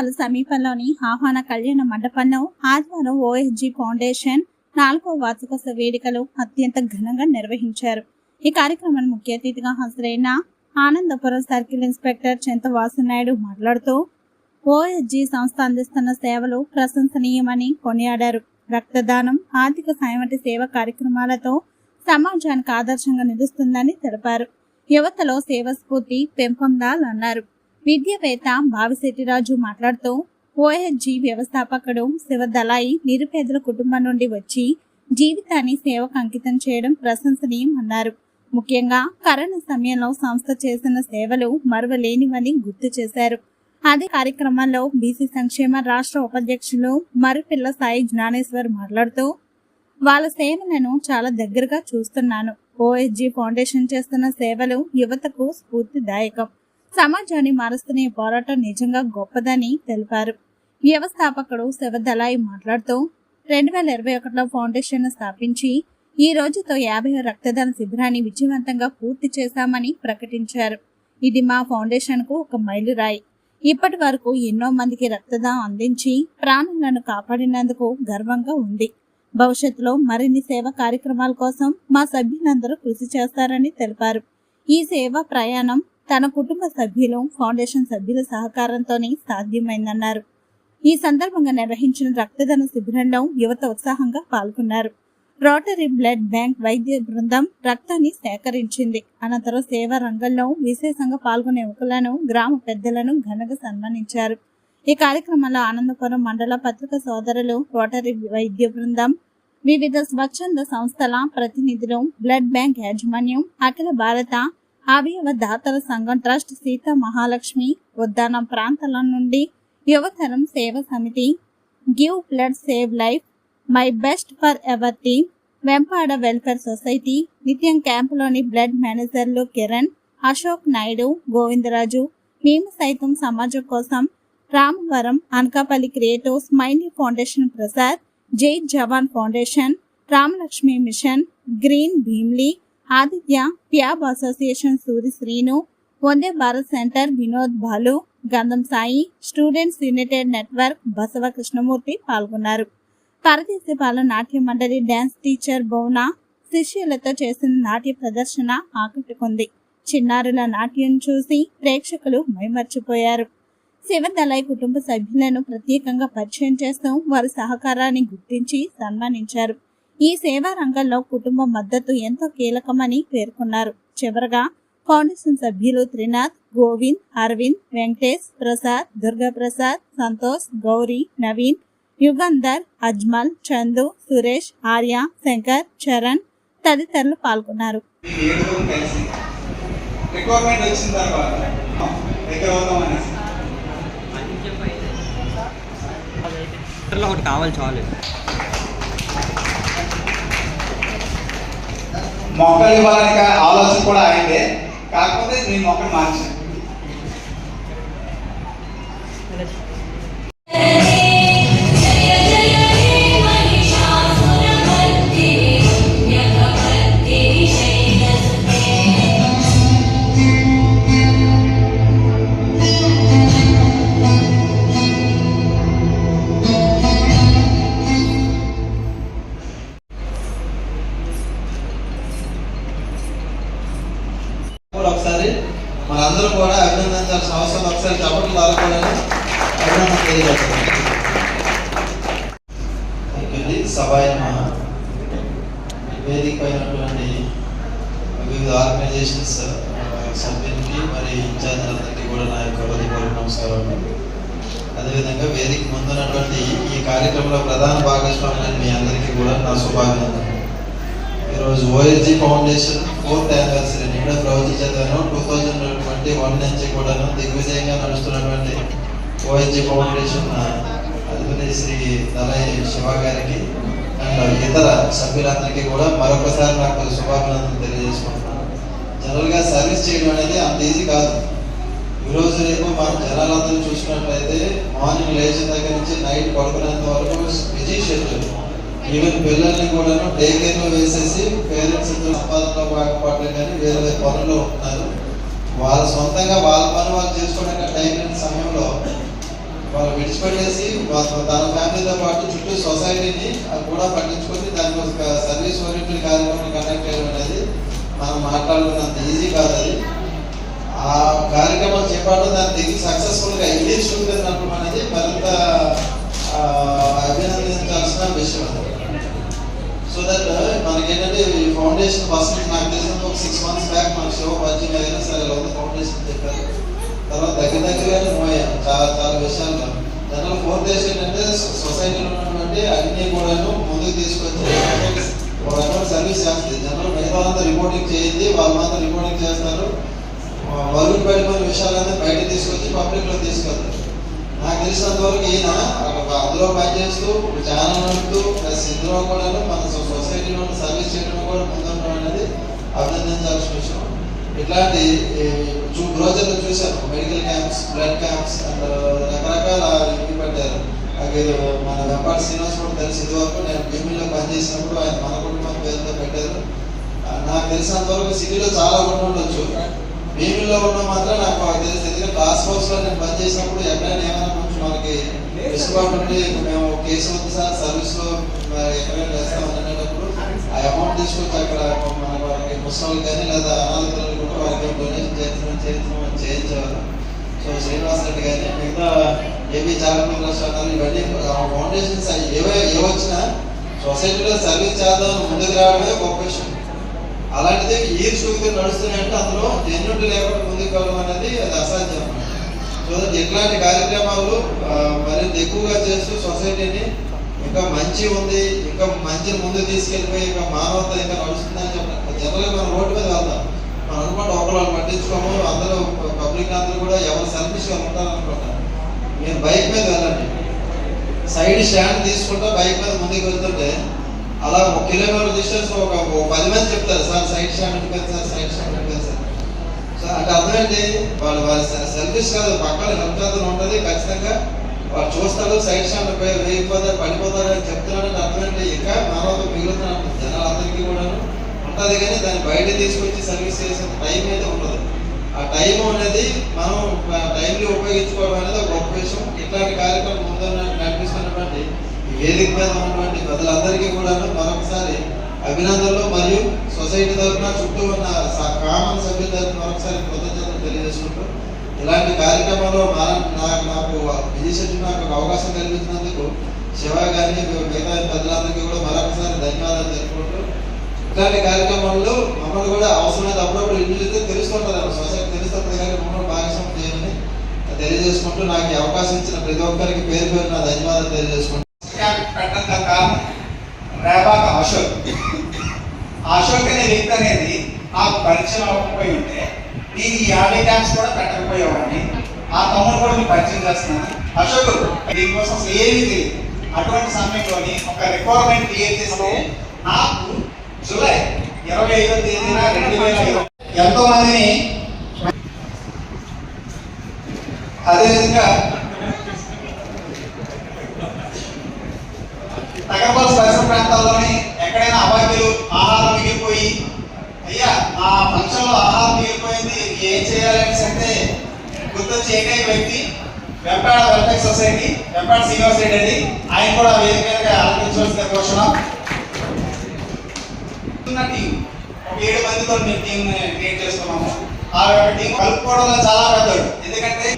వేములవాల సమీపంలోని ఆహ్వాన కళ్యాణ మండపంలో ఆదివారం ఓఎస్జీ ఫౌండేషన్ నాలుగో వార్షికోత్సవ వేడుకలు అత్యంత ఘనంగా నిర్వహించారు. ఈ కార్యక్రమాన్ని ముఖ్య అతిథిగా హాజరైన ఆనందపురం సర్కిల్ ఇన్స్పెక్టర్ చింత వాసునాయుడు మాట్లాడుతూ ఓఎస్జీ సంస్థ అందిస్తున్న సేవలు ప్రశంసనీయమని కొనియాడారు. రక్తదానం ఆర్థిక సాయం వంటి సేవా కార్యక్రమాలతో సమాజానికి ఆదర్శంగా నిలుస్తుందని తెలిపారు. యువతలో సేవ స్ఫూర్తి పెంపొందాలన్నారు. విద్యవేత్త భావిశెట్టిరాజు మాట్లాడుతూ ఓఎస్జీ వ్యవస్థాపకుడు శివదలాయి నిరుపేదల కుటుంబం నుండి వచ్చి జీవితాన్ని సేవకు అంకితం చేయడం ప్రశంసనీయం అన్నారు. ముఖ్యంగా కరోనా సమయంలో సంస్థ చేసిన సేవలు మరువలేనివని గుర్తు చేశారు. అదే కార్యక్రమంలో బీసీ సంక్షేమ రాష్ట్ర ఉపాధ్యక్షులు మరుపిల్ల సాయి జ్ఞానేశ్వర్ మాట్లాడుతూ వాళ్ళ సేవలను చాలా దగ్గరగా చూస్తున్నాను. ఓఎస్జీ ఫౌండేషన్ చేస్తున్న సేవలు యువతకు స్ఫూర్తిదాయకం. సమాజాన్ని మారుస్తున్న ఈ పోరాటం నిజంగా గొప్పదని తెలిపారు. వ్యవస్థాపకుడు శివదలాయి మాట్లాడుతూ రెండు వేల ఇరవై ఒకటిలో ఫౌండేషన్ స్థాపించి ఈ రోజుతో యాభై రక్తదాన శిబిరాన్ని విజయవంతంగా పూర్తి చేశామని ప్రకటించారు. ఇది మా ఫౌండేషన్కు ఒక మైలురాయి. ఇప్పటి వరకు ఎన్నో మందికి రక్తదానం అందించి ప్రాణాలను కాపాడినందుకు గర్వంగా ఉంది. భవిష్యత్తులో మరిన్ని సేవా కార్యక్రమాల కోసం మా సభ్యులందరూ కృషి చేస్తారని తెలిపారు. ఈ సేవా ప్రయాణం తన కుటుంబ సభ్యులు ఫౌండేషన్ సభ్యుల సహకారంతోనే సాధ్యమైందన్నారు. ఈ సందర్భంగా నిర్వహించిన రక్తదాన శిబిరంలో యువత ఉత్సాహంగా పాల్గొన్నారు. రోటరీ బ్లడ్ బ్యాంక్ వైద్య బృందం రక్తాన్ని సేకరించింది. అనంతరం సేవా రంగంలో విశేషంగా పాల్గొనే యువకులను గ్రామ పెద్దలను ఘనంగా సన్మానించారు. ఈ కార్యక్రమంలో ఆనందపురం మండల పత్రిక సోదరులు రోటరీ వైద్య బృందం వివిధ స్వచ్ఛంద సంస్థల ప్రతినిధులు బ్లడ్ బ్యాంక్ యాజమాన్యం అఖిల భారత అవయవ దాతల సంఘం ట్రస్ట్ సీత మహాలక్ష్మి ఉద్దానం ప్రాంతాల నుండి యువతరం సేవ సమితి give blood save life my best for ever team Vempada welfare society నిత్యం క్యాంపులోని బ్లడ్ మేనేజర్లు కిరణ్ అశోక్ నాయుడు గోవిందరాజు. మేము సైతం సమాజం కోసం Ramavaram Anakapalli creative smiley foundation Prasad Jai Jawan foundation Ramalakshmi mission green Bheemili Aditya ప్యాబ్ association Suri Srinu Vande Bharat centre Vinod Balu Gandham Sai students united network Basava Krishnamurthy పాల్గొన్నారు. పరదేశీ నాట్య మండలి డ్యాన్స్ టీచర్ భువన శిష్యులతో చేసిన నాట్య ప్రదర్శన ఆకట్టుకుంది. చిన్నారుల నాట్యం చూసి ప్రేక్షకులు మైమర్చిపోయారు. శివదలై కుటుంబ సభ్యులను ప్రత్యేకంగా పరిచయం చేస్తూ వారి సహకారాన్ని గుర్తించి సన్మానించారు. ఈ సేవా రంగంలో కుటుంబ మద్దతు ఎంతో కీలకమని పేర్కొన్నారు. చివరగా ఫౌండేషన్ సభ్యులు త్రినాథ్ గోవింద్ అరవింద్ వెంకటేష్ ప్రసాద్ దుర్గా ప్రసాద్ సంతోష్ గౌరీ నవీన్ యుగంధర్ అజ్మల్ చందు సురేష్ ఆర్య శంకర్ చరణ్ తదితరులు పాల్గొన్నారు. రిక్వైర్మెంట్ వచ్చిన తర్వాత దగ్గర ఒకటి కావాలి చాలు. మొక్కలు ఇవ్వాలని ఆలోచన కూడా అయిందే. కాకపోతే నేను మొక్కలు మార్చాను. ఆర్గనైజేషన్స్ సభ్యులకి మరి ఇన్ఛార్జీలందరికీ కూడా నా యొక్క హృదయపూర్వక నమస్కారాలు. అదేవిధంగా వేదిక ముందున్నటువంటి ఈ కార్యక్రమంలో ప్రధాన భాగస్వాములైన మీ అందరికీ కూడా నా శుభాభినందనలు. ఈరోజు ఓఎస్జీ ఫౌండేషన్ ఫోర్త్ యానివర్సరీ నేను చదివాను. టూ థౌజండ్ ట్వంటీ వన్ నుంచి కూడాను దిగ్విజయంగా నడుస్తున్నటువంటి ఓఎస్జీ ఫౌండేషన్ అధిపతి శ్రీ దళై శివ గారికి అండ్ ఇతర సభ్యులందరికీ కూడా మరొకసారి నాకు శుభాభినందనలు తెలియజేసుకుంటున్నాను. జనరల్గా సర్వీస్ చేయడం అనేది అంత ఈజీ కాదు. ఈరోజు రేపు మనం జనాలందరూ చూసినట్లయితే మార్నింగ్ లేచిన దగ్గర నుంచి నైట్ పడుకునేంత వరకు బిజీ షెడ్యూల్. ఈవెన్ పిల్లల్ని కూడా డే కేర్లో వేసేసి పేరెంట్స్ సంపాదనలో భాగపడలేదు కానీ వేరే వేరే పనుల్లో ఉంటున్నారు వాళ్ళ సొంతంగా వాళ్ళ పని వాళ్ళు చేసుకోవడానికి టైం లేని సమయంలో వాళ్ళు విడిచిపెట్టేసి వాళ్ళ తన ఫ్యామిలీతో పాటు చుట్టూ సొసైటీని కూడా పట్టించుకొని దానికి ఒక సర్వీస్ ఓరియంటెడ్ కార్యక్రమం కండక్ట్ చేయడం మాట్లాడుకున్నంత ఈజీ కాదు అది. ఆ కార్యక్రమాలు చేపట్టడం దాన్ని దిగి సక్సెస్ఫుల్గా ఇంగ్లీష్ చూపుతున్నప్పుడు అనేది మరింత అభినందించాల్సిన విషయం అది. సో దట్ uh, మనకి ఏంటంటే ఈ ఫౌండేషన్ ఫస్ట్ నాకు తెలిసినంత ఒక సిక్స్ మంత్స్ బ్యాక్ మన శివ పరిచయం అయినా సరే ఇలా ఉంది ఫౌండేషన్ చెప్పారు. తర్వాత దగ్గర దగ్గరగానే మూవ్ చాలా చాలా విషయాల్లో జనరల్ ఫోర్త్ డేస్ ఏంటంటే సొసైటీలో ఉన్నటువంటి అన్ని కూడాను ముందుకు తీసుకొచ్చి సర్వీస్ చేస్తాను రిపోర్టింగ్ చేయింది వాళ్ళు మాత్రం రిపోర్టింగ్ చేస్తారు. వరుగు మన విషయాలన్నీ బయట తీసుకొచ్చి పబ్లిక్లో తీసుకెళ్తారు. నాకు తెలిసినంత వరకు ఈయన అందులో పనిచేస్తూ ఒక ఛానల్ నడుపుతూ ప్లస్ ఇందులో కూడా మన సొసైటీలో సర్వీస్ చేయడం కూడా ముందుండడం అనేది అభినందించాల్సిన విషయం. ఇట్లాంటి చూ రోజుల్లో చూశాను medical camps blood camps and రకరకాల ఇవి పెట్టారు. అలాగే మన వెంపాటి శ్రీనివాస్ కూడా తెలిసి ఇదివరకు నేను భీమిలో పనిచేసినప్పుడు ఆయన మన కుటుంబం పేరుతో పెట్టారు ఆ, నాకు తెలిసినంత వరకు సిటీలో చాలా ఉండి ఉండొచ్చు. భీమిలో ఉన్న మాత్రం నాకు తెలిసి. ఎందుకంటే క్లాస్ హౌస్లో నేను పనిచేసినప్పుడు ఎక్కడైనా ఏమైనా కొంచెం మనకి డిస్కౌంట్ ఉంటే మేము కేసు ఉంది సార్ సర్వీస్లో ఎక్కడైనా వేస్తాం అనేటప్పుడు ఆ అమౌంట్ తీసుకొచ్చి అక్కడ మన వారికి ముసలి కానీ లేదా అనాథలు కూడా వారికి డొనేషన్ చేస్తున్నాం చేస్తున్నాం చేయించేవారు. సో శ్రీనివాస్ రెడ్డి గారి మిగతా ఏవి చారిటబుల్ రాష్ట్రాలు ఇవన్నీ ఫౌండేషన్స్ ఏవే ఏవచ్చినా సొసైటీలో సర్వీస్ చేద్దాం ముందుకు రావడమే గొప్ప విషయం అలాంటిది ఈ నడుస్తున్నాయంటే అందులో జన్యుడు లేకుండా ముందుకు వెళ్ళడం అనేది అది అసాధ్యం. సో ఎట్లాంటి ఇట్లాంటి కార్యక్రమాలు మరింత ఎక్కువగా చేస్తూ సొసైటీని ఇంకా మంచి ఉంది ఇంకా మంచి ముందు తీసుకెళ్ళిపోయి ఇంకా మానవత ఇంకా నడుస్తుందని చెప్పడం జనరల్గా మనం రోడ్డు మీద వెళ్తాం. మనం అనుకుంటే ఒకళ్ళు పట్టించుకోము అందరూ పబ్లిక్ అందరూ కూడా ఎవరు సెల్ఫిష్గా ఉంటారు అనుకుంటారు మీరు బైక్ మీద వెళ్ళండి. సైడ్ స్టాండ్ తీసుకుంటా బైక్ మీద ముందుకు వెళ్తుంటే అలా ఒక కిలోమీటర్ డిస్టెన్స్ ఒక ఒక పది మంది చెప్తారు సార్ సైడ్ స్టాండ్ ఉంటుంది సార్ సైడ్ స్టాండ్ ఉంటుంది సార్. అంటే అర్థం వాళ్ళు వాళ్ళ సెల్ఫిష్ కాదు పక్కన హెల్ప్ చేద్దాం ఉంటుంది ఖచ్చితంగా. వాళ్ళు చూస్తారు సైడ్ స్టాండ్ వేయిపోతారు పడిపోతారు అని చెప్తున్నారంటే అర్థం ఇంకా మానవత మిగులుతున్నాను జనాలందరికీ కూడా ఉంటుంది కానీ దాన్ని బయట తీసుకొచ్చి సర్వీస్ చేసే టైం అయితే ఉండదు. ఆ టైం అనేది మనం టైంలో ఉపయోగించుకోవడం అనేది ఒక గొప్ప విషయం ఇట్లాంటి కార్యక్రమం ముందు నడిపిస్తున్నటువంటి వేదిక మీద ఉన్నటువంటి ప్రజలందరికీ కూడా మరొకసారి అభినందనలు మరియు సొసైటీ తరఫున చుట్టూ ఉన్న స- కామన్ సభ్యుల తరఫున మరొకసారి కృతజ్ఞతలు తెలియజేసుకుంటూ ఇలాంటి కార్యక్రమాల్లో నాకు నాకు విజయ్ శెట్టి నాకు ఒక అవకాశం కల్పించినందుకు శివ గారిని మిగతా ప్రజలందరికీ కూడా మరొకసారి ధన్యవాదాలు తెలుపుకుంటూ ఇలాంటి కార్యక్రమాల్లో మమ్మల్ని కూడా అవసరమైతే అప్పుడప్పుడు ఇల్లు తెలుసుకుంటారు. సొసైటీ తెలుస్తుంది కానీ మమ్మల్ని భాగస్వామ్యం చేయమని తెలియజేసుకుంటూ నాకు అవకాశం ఇచ్చిన ప్రతి ఒక్కరికి పేరు పేరు నా ధన్యవాదాలు తెలియజేసుకుంటూ క్యాంప్ పెట్టడం కారణం రేబాక అశోక్. అశోక్ అనే వ్యక్తి అనేది ఆ పరిచయం అవ్వకపోయి ఉంటే నేను ఈ యాభై క్యాంప్స్ కూడా పెట్టకపోయేవాడిని. ఆ తమ్ముడు కూడా మీకు పరిచయం చేస్తున్నాను. అశోక్ దీనికోసం అసలు ఏమీ తెలియదు. అటువంటి సమయంలోని ఒక రిక్వైర్మెంట్ క్రియేట్ చేస్తే నాకు జూలై ఇరవై ఐదో తేదీన రెండు వేల ఎంతో మందిని అదేవిధంగా హైదరాబాద్ పరిసర ప్రాంతాల్లోని ఎక్కడైనా అవాక్యులు ఆహారం మిగిలిపోయి అయ్యా ఆ ఫంక్షన్లో ఆహారం మిగిలిపోయింది ఏం చేయాలని అంటే గుర్తొచ్చి ఏకైక వ్యక్తి వెంపాడ వెల్ఫేర్ సొసైటీ వెంపాడ శ్రీనివాస్ రెడ్డి అండి. ఆయన కూడా వేదిక మీదగా ఆలోచించవలసిన కోరుతున్నాం ఒక ఏడు మందితో మేము టీం క్రియేట్ చేస్తున్నాము ఆ టీం కలుపుకోవడంలో చాలా పెద్దడు ఎందుకంటే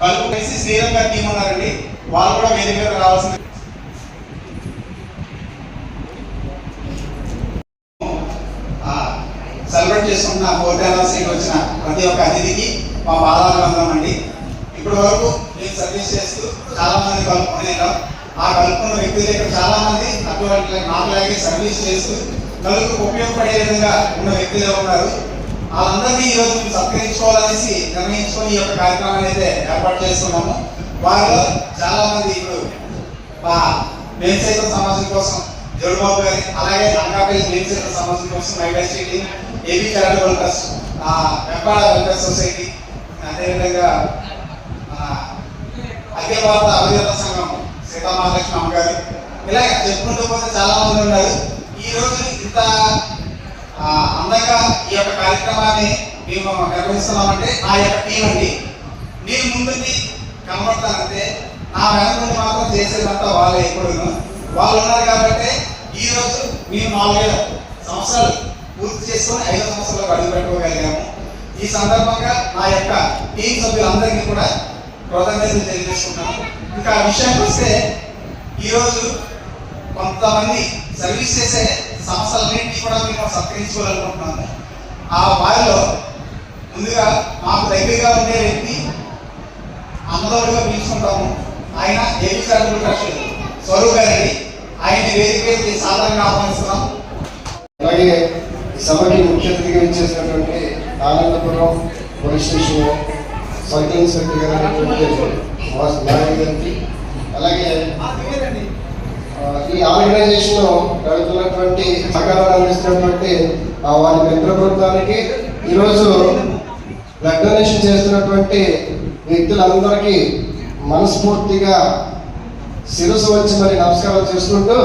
కలుపు కలిసి శ్రీరంగ టీం ఉన్నారండి. వాళ్ళు కూడా వేదిక మీద రావాల్సింది. చేసుకుంటున్న ఫోర్త్ వచ్చిన ప్రతి ఒక్క అతిథికి మా బాధాభివందనం అండి. ఇప్పటి వరకు మేము సర్వీస్ చేస్తూ చాలా మంది కలుపుకునేలా ఆ కలుపుకున్న వ్యక్తులు ఇక్కడ చాలా మంది అటువంటి నాకులాగే సర్వీస్ చేస్తూ నలుగురికి ఉపయోగపడే విధంగా ఉన్న వ్యక్తులే ఉన్నారు. వాళ్ళందరినీ ఈరోజు సత్కరించుకోవాలనేసి నిర్ణయించుకొని ఈ యొక్క కార్యక్రమాన్ని అయితే ఏర్పాటు చేస్తున్నాము. వారిలో చాలా మంది ఇప్పుడు మా మేల్సైత సమాజం కోసం జోడుబాబు గారి అలాగే అనకాపల్లి మేల్సైత సమాజం కోసం మైబాస్ team A B charitable trust ఆ వెంపాడ వెల్ఫేర్ సొసైటీ అదేవిధంగా అఖిల భారత అభివృద్ధి సంఘం సీతామహాలక్ష్మి అమ్మ గారు ఇలా చెప్పుకుంటూ పోతే చాలా మంది ఉన్నారు. ఈ రోజు ఇంత అందంగా ఈ యొక్క కార్యక్రమాన్ని మేము నిర్వహిస్తున్నామంటే ఆ యొక్క టీం అండి. నేను ముందుకి కనబడతానంటే నా వెనక మాత్రం చేసేదంతా వాళ్ళే ఎప్పుడును. వాళ్ళు ఉన్నారు కాబట్టి ఈ రోజు మేము నాలుగైదు సంవత్సరాలు పూర్తి చేసుకొని ఐదు సంవత్సరాలకు అడుగు పెట్టుకోగలిగాము ఈ సందర్భంగా నా యొక్క టీం సభ్యులందరికీ కూడా కృతజ్ఞతలు తెలియజేసుకుంటాను ఇంకా ఆ విషయానికి వస్తే ఈరోజు కొంతమంది సర్వీస్ చేసే సంస్థలన్నింటినీ కూడా మేము సత్కరించుకోవాలనుకుంటున్నాము. ఆ వారిలో ముందుగా మాకు దగ్గరగా ఉండే వ్యక్తి అన్నదోడుగా పిలుచుకుంటాము. ఆయన ఏపీ చారిటబుల్ ట్రస్ట్ స్వరూప్ గారిని ఆయన వేదికకి సాధారణంగా ఆహ్వానిస్తున్నాం అలాగే ఈ సభకి ముఖ్య అతిథిగా ఇచ్చేసినటువంటి Anandapuram police station circle inspector గారు గారికి అలాగే ఈ ఆర్గనైజేషన్ జరుగుతున్నటువంటి సహకారాలు అందిస్తున్నటువంటి వారి మిత్ర బృందానికి ఈరోజు బ్లడ్ డొనేషన్ చేస్తున్నటువంటి వ్యక్తులందరికీ మనస్ఫూర్తిగా శిరసు వచ్చి మరి నమస్కారం చేసుకుంటూ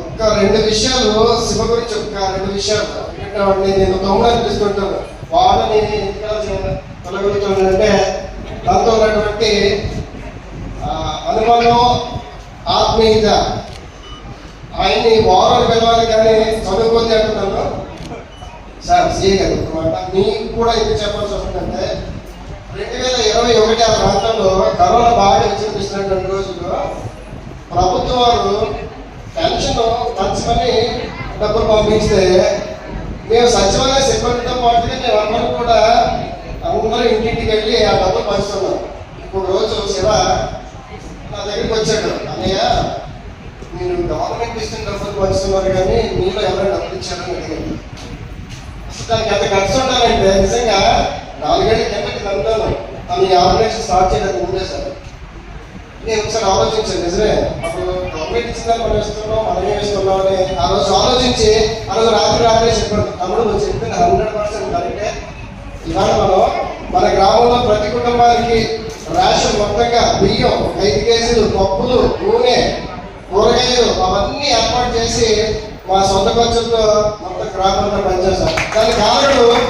ఒక్క రెండు విషయాలు శివ గురించి ఒక్క రెండు విషయాలు ఎందుకంటే వాడిని నేను తొమ్మిది అనిపిస్తుంటాను. వాళ్ళని ఎందుకు తొలగలుగుతానంటే దాంతో ఉన్నటువంటి అనుమానం ఆత్మీయత ఆయన్ని వారాలు పిలవాలి కానీ చదువుకోతే అంటున్నాను. సార్ చేయగలరు అనమాట మీకు కూడా ఇది చెప్పాల్సి వస్తుందంటే రెండు వేల ఇరవై ఒకటి ఆ ప్రాంతంలో కరోనా రెండు రోజులు ప్రభుత్వం వారు పెన్షన్ పంచమని డబ్బులు పంపిస్తే మేము సచివాలయ సిబ్బందితో పాటుగా మేము అందరం కూడా అందరూ ఇంటింటికి వెళ్ళి ఆ డబ్బులు పంచుతున్నాం. ఇప్పుడు రోజు శివ నా దగ్గరికి వచ్చాడు. అన్నయ్య మీరు గవర్నమెంట్ ఇస్తున్న డబ్బులు పంచుతున్నారు కానీ మీలో ఎవరైనా డబ్బులు ఇచ్చారని అడిగాను అసలు దానికి ఎంత ఖర్చు ఉండాలంటే నిజంగా నాలుగేళ్ళ కిందకి నందాను తను ఈ ఆర్గనైజేషన్ స్టార్ట్ చేయడానికి ముందే సార్ ఒకసారి ఆలోచించండి నిజమే. అప్పుడు గవర్నమెంట్ ఇచ్చిందని మనం ఇస్తున్నాం మనమే ఇస్తున్నాం అని ఆ రోజు ఆలోచించి ఆ రోజు రాత్రి రాత్రి చెప్పాను తమ్ముడు నువ్వు చెప్పింది హండ్రెడ్ పర్సెంట్ కరెక్టే. ఇవాళ మనం మన గ్రామంలో ప్రతి కుటుంబానికి రేషన్ మొత్తంగా బియ్యం ఐదు కేజీలు పప్పులు నూనె కూరగాయలు అవన్నీ ఏర్పాటు చేసి మా సొంత ఖర్చులతో మొత్తం గ్రామంలో పనిచేస్తాం. దానికి కారణం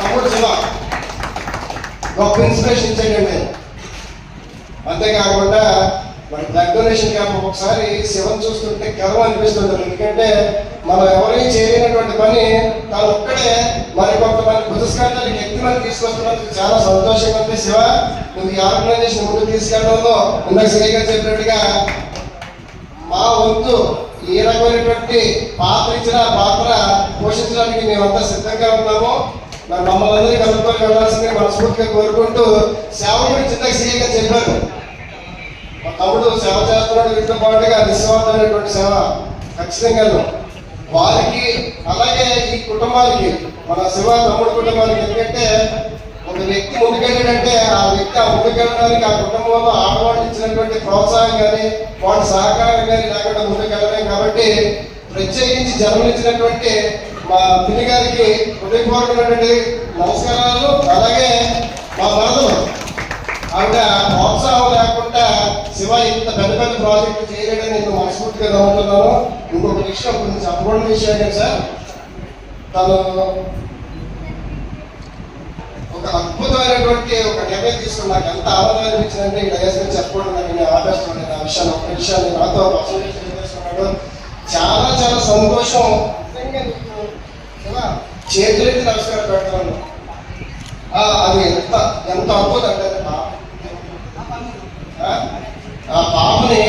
తమ్ముడు శివ. గొప్ప ఇన్స్పిరేషన్ ఇచ్చాడండి. అంతేకాకుండా మన బ్లడ్ డొనేషన్ క్యాంప్ ఒకసారి శివన్ చూస్తుంటే గర్వం అనిపిస్తుంది ఎందుకంటే మనం ఎవరైనా చేయలేనటువంటి పని తాను ఒక్కడే మరి కొంతమంది పురస్కారాలు ఎత్తి తీసుకొస్తున్నందుకు చాలా సంతోషంగా ఉంది శివ. నువ్వు ఈ ఆర్గనైజేషన్ ముందుకు తీసుకెళ్ళడంలో ఇందాక శ్రీగా చెప్పినట్టుగా మా వంతు ఏ రకమైనటువంటి పాత్ర ఇచ్చిన పాత్ర పోషించడానికి మేమంతా సిద్ధంగా ఉన్నాము. మరి మమ్మల్ని అందరినీ కలుపుకొని వెళ్ళాల్సిందిగా మనస్ఫూర్తిగా కోరుకుంటూ సేవ చిన్న సీఎంగా చెప్పారు. మా తమ్ముడు సేవ చేస్తున్నాడు వీటితో పాటుగా నిస్వార్థమైనటువంటి సేవ ఖచ్చితంగా వారికి అలాగే ఈ కుటుంబానికి మన శివ తమ్ముడు కుటుంబానికి ఎందుకంటే ఒక వ్యక్తి ముందుకెళ్ళాడంటే ఆ వ్యక్తి ఆ ముందుకెళ్ళడానికి ఆ కుటుంబంలో ఆడవాళ్ళు ఇచ్చినటువంటి ప్రోత్సాహం కానీ వాడి సహకారం కానీ లేకుండా ముందుకెళ్ళలేం కాబట్టి ప్రత్యేకించి జన్మనిచ్చినటువంటి మా పిల్లి గారికి హృదయపూర్వకమైనటువంటి నమస్కారాలు. అలాగే మా మరదలు ఆవిడ ప్రోత్సాహం లేకుండా శివ ఇంత పెద్ద పెద్ద ప్రాజెక్టు చేయలేడని నేను మనస్ఫూర్తిగా నమ్ముతున్నాను. ఇంకొక విషయం కొంచెం చెప్పకూడని విషయం సార్. తను ఒక అద్భుతమైనటువంటి ఒక నిర్ణయం తీసుకుని నాకు ఎంత ఆనందం అనిపించిందంటే ఈ డయస్ మీద చెప్పకూడదు నాకు నేను ఆపేస్తున్నాను. ఆ విషయాన్ని ఒక విషయాన్ని నాతో చాలా చాలా సంతోషం. నిజంగా నీకు శివ, నమస్కారం పెడతాను. అది ఎంత ఎంత అద్భుతం అంటే అది పాప. ఆ, పాపని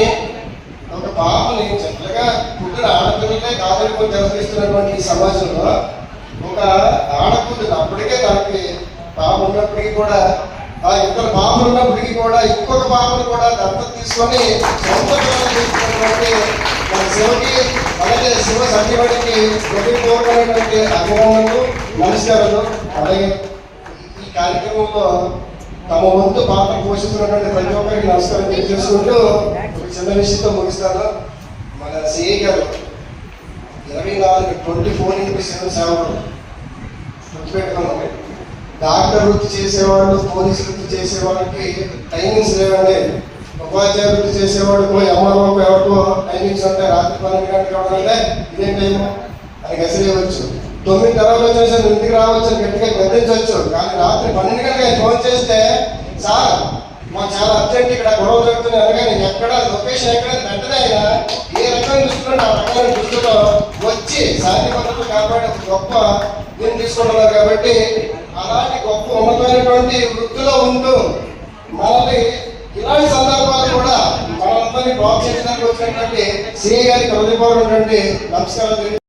ఒక పాపని చక్కగా పుట్టిన ఆడపిల్లలే కాదనుకుని తెలిసిస్తున్నటువంటి ఈ సమాజంలో ఒక ఆడపిల్లని అప్పటికే దానికి పాప ఉన్నప్పటికీ కూడా ఇద్దరు పాపలు కూడా ఇంకొక పాపను కూడా దత్తత తీసుకొని సొంత పిల్లలు తీసుకున్నటువంటి మన శివకి అలాగే శివ సత్యవాడికి హృదయపూర్వకమైనటువంటి అభిమానులు నమస్కారాలు. అలాగే ఈ కార్యక్రమంలో తమ వంతు పాత్ర పోషిస్తున్నటువంటి ప్రతి ఒక్కరికి నమస్కారం తెలియజేసుకుంటూ ఒక చిన్న విషయంతో ముగిస్తాను. మన సిఏ గారు ఇరవై నాలుగు ట్వంటీ ఫోర్ ఇంటూ సెవెన్ సేవలు గుర్తుపెట్టుకున్నాం డాక్టర్ వృత్తి చేసేవాళ్ళు పోలీసు వృత్తి చేసే వాళ్ళకి టైమింగ్స్ లేవండి. ఉపాధ్యాయ వృత్తి చేసేవాళ్ళకు ఎవరో ఎవరికో టైమింగ్స్ ఉంటాయి రాత్రి పన్నెండు గంటలు రావాలంటే ఇదే టైము అని గసిరేయవచ్చు తొమ్మిది తర్వాత వచ్చేసి ఇంటికి రావచ్చు గట్టిగా గద్దించవచ్చు. కానీ రాత్రి పన్నెండు గంటలకు ఫోన్ చేస్తే సార్ మాకు చాలా అర్జెంట్ ఇక్కడ గొడవ జరుగుతుంది. అనగానే ఎక్కడ లొకేషన్ ఎక్కడ వెంటనే అయినా ఏ రకమైన చూసుకుంటే ఆ రకమైన దృష్టిలో వచ్చి శాంతి భద్రతలు కాపాడే గొప్ప దీన్ని తీసుకుంటున్నారు కాబట్టి అలాంటి గొప్ప ఉన్నతమైనటువంటి వృత్తిలో ఉంటూ మనల్ని ఇలాంటి సందర్భాలు కూడా మనందరినీ ప్రోత్సహించడానికి వచ్చినటువంటి శ్రీ గారికి హృదయపూర్వకమైనటువంటి నమస్కారం